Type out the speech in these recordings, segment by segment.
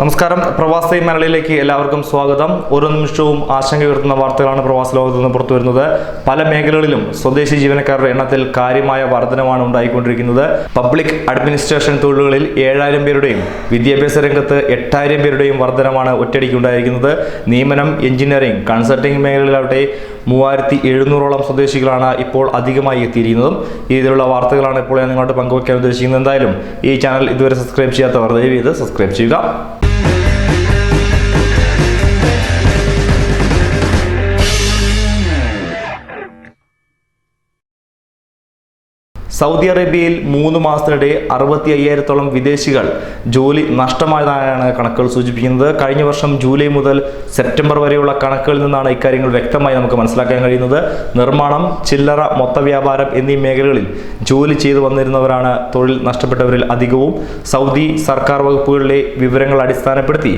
നമസ്കാരം. പ്രവാസി മലയാളിയിലേക്ക് എല്ലാവർക്കും സ്വാഗതം. ഓരോ നിമിഷവും ആശങ്ക ഉയർത്തുന്ന വാർത്തകളാണ് പ്രവാസ ലോകത്ത് നിന്ന് പുറത്തുവരുന്നത് പല മേഖലകളിലും സ്വദേശി ജീവനക്കാരുടെ എണ്ണത്തിൽ കാര്യമായ വർധനമാണ് ഉണ്ടായിക്കൊണ്ടിരിക്കുന്നത്. പബ്ലിക് അഡ്മിനിസ്ട്രേഷൻ തൊഴിലുകളിൽ ഏഴായിരം പേരുടെയും വിദ്യാഭ്യാസ രംഗത്ത് എട്ടായിരം പേരുടെയും വർധനമാണ് ഒറ്റയടിക്ക് ഉണ്ടായിരിക്കുന്നത്. നിയമനം എഞ്ചിനീയറിംഗ് കൺസൾട്ടിംഗ് മേഖലയിലാവട്ടെ മൂവായിരത്തി എഴുന്നൂറോളം സ്വദേശികളാണ് ഇപ്പോൾ അധികമായി എത്തിയിരിക്കുന്നതും. ഈ രീതിയിലുള്ള വാർത്തകളാണ് ഇപ്പോൾ ഞാൻ നിങ്ങളോട് പങ്കുവയ്ക്കാൻ ഉദ്ദേശിക്കുന്നത്. എന്തായാലും ഈ ചാനൽ ഇതുവരെ സബ്സ്ക്രൈബ് ചെയ്യാത്തവർ ദയവ് ചെയ്ത് സബ്സ്ക്രൈബ് ചെയ്യുക. സൗദി അറേബ്യയിൽ മൂന്ന് മാസത്തിനിടെ അറുപത്തി അയ്യായിരത്തോളം വിദേശികൾ ജോലി നഷ്ടമായതായാണ് കണക്കുകൾ സൂചിപ്പിക്കുന്നത്. കഴിഞ്ഞ വർഷം ജൂലൈ മുതൽ സെപ്റ്റംബർ വരെയുള്ള കണക്കുകളിൽ നിന്നാണ് ഇക്കാര്യങ്ങൾ വ്യക്തമായി നമുക്ക് മനസ്സിലാക്കാൻ കഴിയുന്നത്. നിർമ്മാണം ചില്ലറ മൊത്ത വ്യാപാരം എന്നീ മേഖലകളിൽ ജോലി ചെയ്തു വന്നിരുന്നവരാണ് തൊഴിൽ നഷ്ടപ്പെട്ടവരിൽ അധികവും. സൗദി സർക്കാർ വകുപ്പുകളിലെ വിവരങ്ങൾ അടിസ്ഥാനപ്പെടുത്തി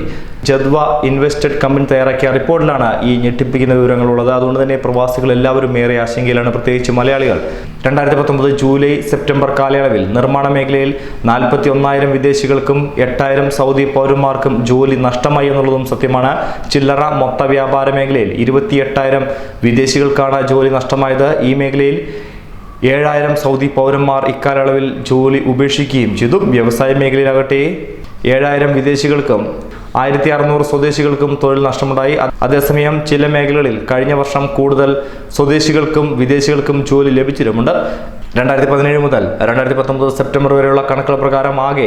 ജദ്വ ഇൻവെസ്റ്റഡ് കമ്പനി തയ്യാറാക്കിയ റിപ്പോർട്ടിലാണ് ഈ ഞെട്ടിപ്പിക്കുന്ന വിവരങ്ങളുള്ളത്. അതുകൊണ്ട് തന്നെ പ്രവാസികൾ എല്ലാവരും ഏറെ ആശങ്കയിലാണ്. പ്രത്യേകിച്ച് മലയാളികൾ. രണ്ടായിരത്തി പത്തൊമ്പത് ജൂലൈ സെപ്റ്റംബർ കാലയളവിൽ നിർമ്മാണ മേഖലയിൽ നാൽപ്പത്തി ഒന്നായിരം വിദേശികൾക്കും എട്ടായിരം സൗദി പൗരന്മാർക്കും ജോലി നഷ്ടമായി എന്നുള്ളതും സത്യമാണ്. ചില്ലറ മൊത്ത വ്യാപാര മേഖലയിൽ ഇരുപത്തി എട്ടായിരം വിദേശികൾക്കാണ് ജോലി നഷ്ടമായത്. ഈ മേഖലയിൽ ഏഴായിരം സൗദി പൗരന്മാർ ഇക്കാലയളവിൽ ജോലി ഉപേക്ഷിക്കുകയും ചെയ്തു. വ്യവസായ മേഖലയിലാകട്ടെ ഏഴായിരം വിദേശികൾക്കും ആയിരത്തി അറുന്നൂറ് സ്വദേശികൾക്കും തൊഴിൽ നഷ്ടമുണ്ടായി. അതേസമയം ചില മേഖലകളിൽ കഴിഞ്ഞ വർഷം കൂടുതൽ സ്വദേശികൾക്കും വിദേശികൾക്കും ജോലി ലഭിച്ചിട്ടുമുണ്ട് രണ്ടായിരത്തി പതിനേഴ് മുതൽ രണ്ടായിരത്തി പത്തൊമ്പത് സെപ്റ്റംബർ വരെയുള്ള കണക്കുകൾ പ്രകാരം ആകെ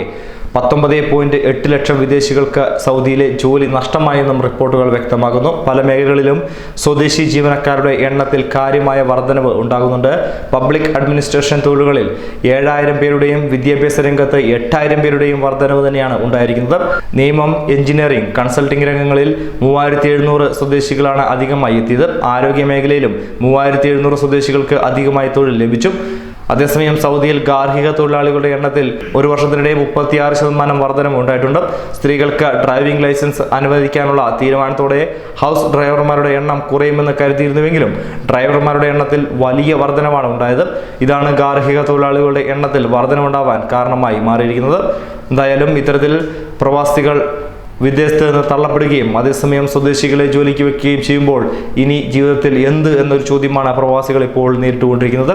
പത്തൊമ്പത് പോയിന്റ് എട്ട് ലക്ഷം വിദേശികൾക്ക് സൗദിയിലെ ജോലി നഷ്ടമായെന്നും റിപ്പോർട്ടുകൾ വ്യക്തമാകുന്നു പല മേഖലകളിലും സ്വദേശി ജീവനക്കാരുടെ എണ്ണത്തിൽ കാര്യമായ വർധനവ് ഉണ്ടാകുന്നുണ്ട്. പബ്ലിക് അഡ്മിനിസ്ട്രേഷൻ തൊഴിലുകളിൽ ഏഴായിരം പേരുടെയും വിദ്യാഭ്യാസ രംഗത്ത് എട്ടായിരം പേരുടെയും വർധനവ് തന്നെയാണ് ഉണ്ടായിരിക്കുന്നത്. നിയമം എഞ്ചിനീയറിംഗ് കൺസൾട്ടിംഗ് രംഗങ്ങളിൽ മൂവായിരത്തി എഴുന്നൂറ് സ്വദേശികളാണ് അധികമായി എത്തിയത്. ആരോഗ്യ മേഖലയിലും മൂവായിരത്തി എഴുന്നൂറ് സ്വദേശികൾക്ക് അധികമായി തൊഴിൽ ലഭിച്ചു. അതേസമയം സൗദിയിൽ ഗാർഹിക തൊഴിലാളികളുടെ എണ്ണത്തിൽ ഒരു വർഷത്തിനിടെ മുപ്പത്തിയാറ് ശതമാനം വർധനം ഉണ്ടായിട്ടുണ്ട്. സ്ത്രീകൾക്ക് ഡ്രൈവിംഗ് ലൈസൻസ് അനുവദിക്കാനുള്ള തീരുമാനത്തോടെ ഹൗസ് ഡ്രൈവർമാരുടെ എണ്ണം കുറയുമെന്ന് കരുതിയിരുന്നുവെങ്കിലും ഡ്രൈവർമാരുടെ എണ്ണത്തിൽ വലിയ വർധനമാണ് ഉണ്ടായത്. ഇതാണ് ഗാർഹിക തൊഴിലാളികളുടെ എണ്ണത്തിൽ വർധനമുണ്ടാവാൻ കാരണമായി മാറിയിരിക്കുന്നത്. എന്തായാലും ഇത്തരത്തിൽ പ്രവാസികൾ വിദേശത്ത് നിന്ന് തള്ളപ്പെടുകയും അതേസമയം സ്വദേശികളെ ജോലിക്ക് വെക്കുകയും ചെയ്യുമ്പോൾ ഇനി ജീവിതത്തിൽ എന്ത് എന്നൊരു ചോദ്യമാണ് പ്രവാസികൾ ഇപ്പോൾ നേരിട്ടുകൊണ്ടിരിക്കുന്നത്.